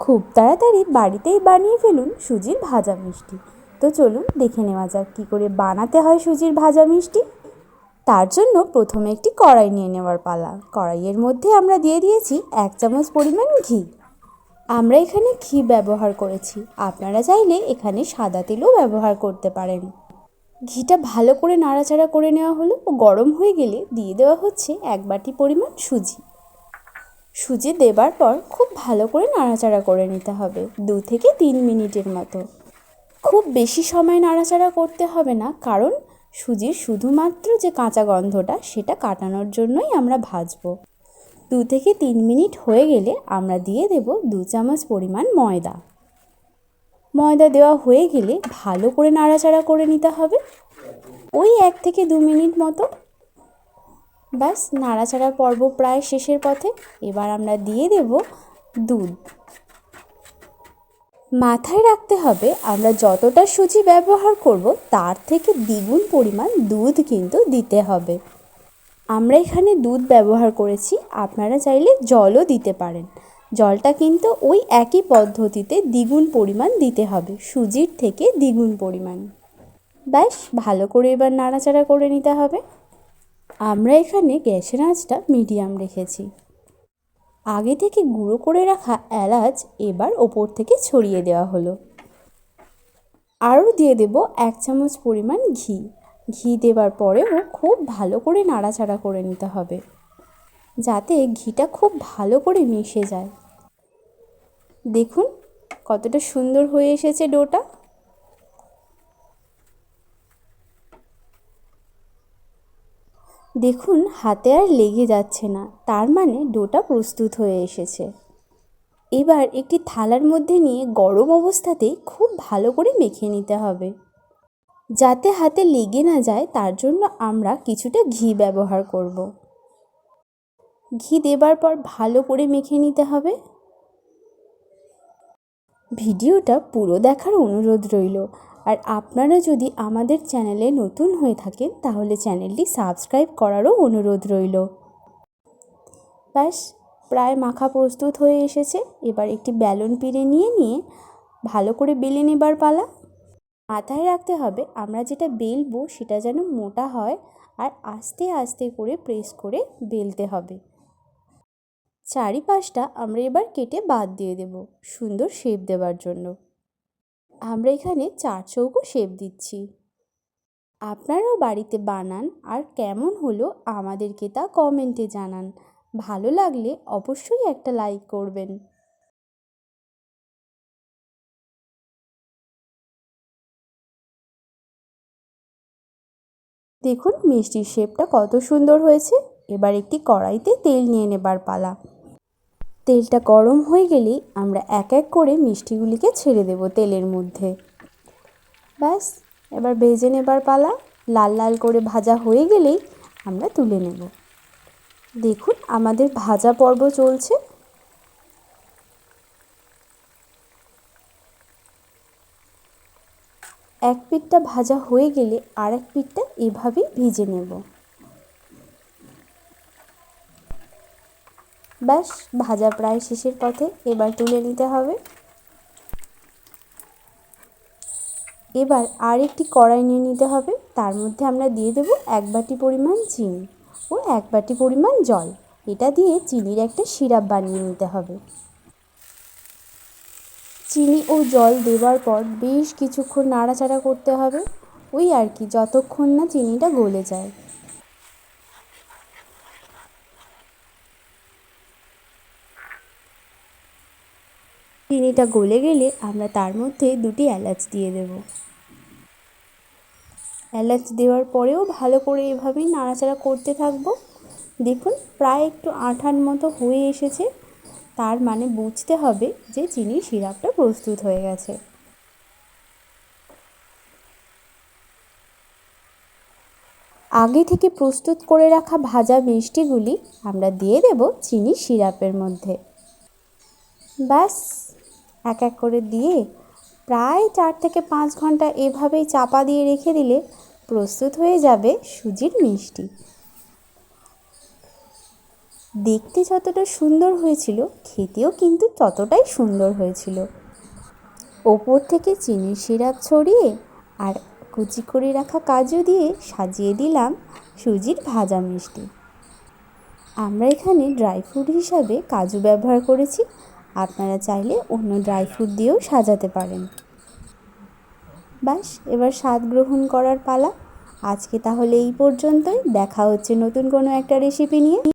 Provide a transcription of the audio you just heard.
খুব তাড়াতাড়ি বাড়িতেই বানিয়ে ফেলুন সুজির ভাজা মিষ্টি। তো চলুন দেখে নেওয়া যাক কী করে বানাতে হয় সুজির ভাজা মিষ্টি। তার জন্য প্রথমে একটি কড়াই নিয়ে নেওয়ার পালা। কড়াইয়ের মধ্যে আমরা দিয়ে দিয়েছি এক চামচ পরিমাণ ঘি। আমরা এখানে ঘি ব্যবহার করেছি। আপনারা চাইলে এখানে সাদা তেলও ব্যবহার করতে পারেন। ঘিটা ভালো করে নাড়াচাড়া করে নেওয়া হলো ও গরম হয়ে গেলে দিয়ে দেওয়া হচ্ছে এক বাটি পরিমাণ সুজি। সুজি দেবার পর খুব ভালো করে নাড়াচাড়া করে নিতে হবে, দু থেকে তিন মিনিটের মতো। খুব বেশি সময় নাড়াচাড়া করতে হবে না, কারণ সুজির শুধুমাত্র যে কাঁচা গন্ধটা, সেটা কাটানোর জন্যই আমরা ভাজবো। দু থেকে তিন মিনিট হয়ে গেলে আমরা দিয়ে দেব দু চামচ পরিমাণ ময়দা। ময়দা দেওয়া হয়ে গেলে ভালো করে নাড়াচাড়া করে নিতে হবে। ওই এক থেকে দু মিনিট মতো ব্যাস নাড়াচাড়া পর্ব প্রায় শেষের পথে। এবার আমরা দিয়ে দেব দুধ। মাথায় রাখতে হবে, আমরা যতটা সুজি ব্যবহার করব, তার থেকে দ্বিগুণ পরিমাণ দুধ কিন্তু দিতে হবে। আমরা এখানে দুধ ব্যবহার করেছি, আপনারা চাইলে জলও দিতে পারেন। জলটা কিন্তু ওই একই পদ্ধতিতে দ্বিগুণ পরিমাণ দিতে হবে, সুজির থেকে দ্বিগুণ পরিমাণ। ব্যাস, ভালো করে এবার নাড়াচাড়া করে নিতে হবে। আমরা এখানে গ্যাসের আঁচটা মিডিয়াম রেখেছি। আগে থেকে গুঁড়ো করে রাখা এলাচ এবার ওপর থেকে ছড়িয়ে দেওয়া হলো। আরও দিয়ে দেব এক চামচ পরিমাণ ঘি। ঘি দেবার পরেও খুব ভালো করে নাড়াচাড়া করে নিতে হবে, যাতে ঘিটা খুব ভালো করে মিশে যায়। দেখুন কতটা সুন্দর হয়ে এসেছে ডোটা। দেখুন, হাতে আর লেগে যাচ্ছে না। তার মানে ডোটা প্রস্তুত হয়ে এসেছে। এবার একটি থালার মধ্যে নিয়ে গরম অবস্থাতেই খুব ভালো করে মেখে নিতে হবে। যাতে হাতে লেগে না যায়, তার জন্য আমরা কিছুটা ঘি ব্যবহার করব। ঘি দেবার পর ভালো করে মেখে নিতে হবে। ভিডিওটা পুরো দেখার অনুরোধ রইল। আর আপনারা যদি আমাদের চ্যানেলে নতুন হয়ে থাকেন, তাহলে চ্যানেলটি সাবস্ক্রাইব করারও অনুরোধ রইল। ব্যাস, প্রায় মাখা প্রস্তুত হয়ে এসেছে। এবার একটি ব্যালন পিড়ে নিয়ে নিয়ে ভালো করে বেলে নেবার পালা। মাথায় রাখতে হবে, আমরা যেটা বেলবো সেটা যেন মোটা হয় আর আস্তে আস্তে করে প্রেস করে বেলতে হবে। চারিপাশটা আমরা এবার কেটে বাদ দিয়ে দেব সুন্দর শেপ দেওয়ার জন্য। আমরা এখানে চার চৌকো শেপ দিচ্ছি। আপনারাও বাড়িতে বানান আর কেমন হলো আমাদেরকে তা কমেন্টে জানান। ভালো লাগলে অবশ্যই একটা লাইক করবেন। দেখুন মিষ্টির শেপটা কত সুন্দর হয়েছে। এবার একটি কড়াইতে তেল নিয়ে নেবার পালা। তেলটা গরম হয়ে গেলেই আমরা এক এক করে মিষ্টিগুলিকে ছেড়ে দেব তেলের মধ্যে। ব্যাস, এবার ভেজে নেবার পালা। লাল লাল করে ভাজা হয়ে গেলেই আমরা তুলে নেব। দেখুন, আমাদের ভাজা পর্ব চলছে। এক পিঠটা ভাজা হয়ে গেলে আর এক পিঠটা এভাবেই ভিজে নেব। ব্যাস, ভাজা প্রায় শেষের পথে এবার তুলে নিতে হবে। এবার আর একটি কড়াই নিয়ে নিতে হবে। তার মধ্যে আমরা দিয়ে দেব এক বাটি পরিমাণ চিনি ও এক বাটি পরিমাণ জল। এটা দিয়ে চিনির একটা সিরাপ বানিয়ে নিতে হবে। চিনি ও জল দেওয়ার পর বেশ কিছুক্ষণ নাড়াচাড়া করতে হবে। ওই আর কি, যতক্ষণ না চিনিটা গলে যায়। চিনিটা গলে গেলে আমরা তার মধ্যে দুটি এলাচ দিয়ে দেব। এলাচ দেওয়ার পরেও ভালো করে এভাবেই নাড়াচাড়া করতে থাকব। দেখুন, প্রায় একটু আঠার মতো হয়ে এসেছে। তার মানে বুঝতে হবে যে চিনির সিরাপটা প্রস্তুত হয়ে গেছে। আগে থেকে প্রস্তুত করে রাখা ভাজা মিষ্টিগুলি আমরা দিয়ে দেব চিনি সিরাপের মধ্যে। ব্যাস। এক এক করে দিয়ে প্রায় চার থেকে পাঁচ ঘণ্টা এভাবেই চাপা দিয়ে রেখে দিলে প্রস্তুত হয়ে যাবে সুজির মিষ্টি। দেখতে যতটা সুন্দর হয়েছিল, খেতেও কিন্তু ততটাই সুন্দর হয়েছিল। ওপর থেকে চিনির সিরাপ ছড়িয়ে আর কুচি করে রাখা কাজু দিয়ে সাজিয়ে দিলাম সুজির ভাজা মিষ্টি। আমরা এখানে ড্রাই ফ্রুট হিসাবে কাজু ব্যবহার করেছি। আপনারা চাইলে অন্য ড্রাই ফ্রুট দিয়েও সাজাতে পারেন। ব্যাস এবার স্বাদ গ্রহণ করার পালা। আজকে তাহলে এই পর্যন্তই। দেখা হচ্ছে নতুন কোনো একটা রেসিপি নিয়ে।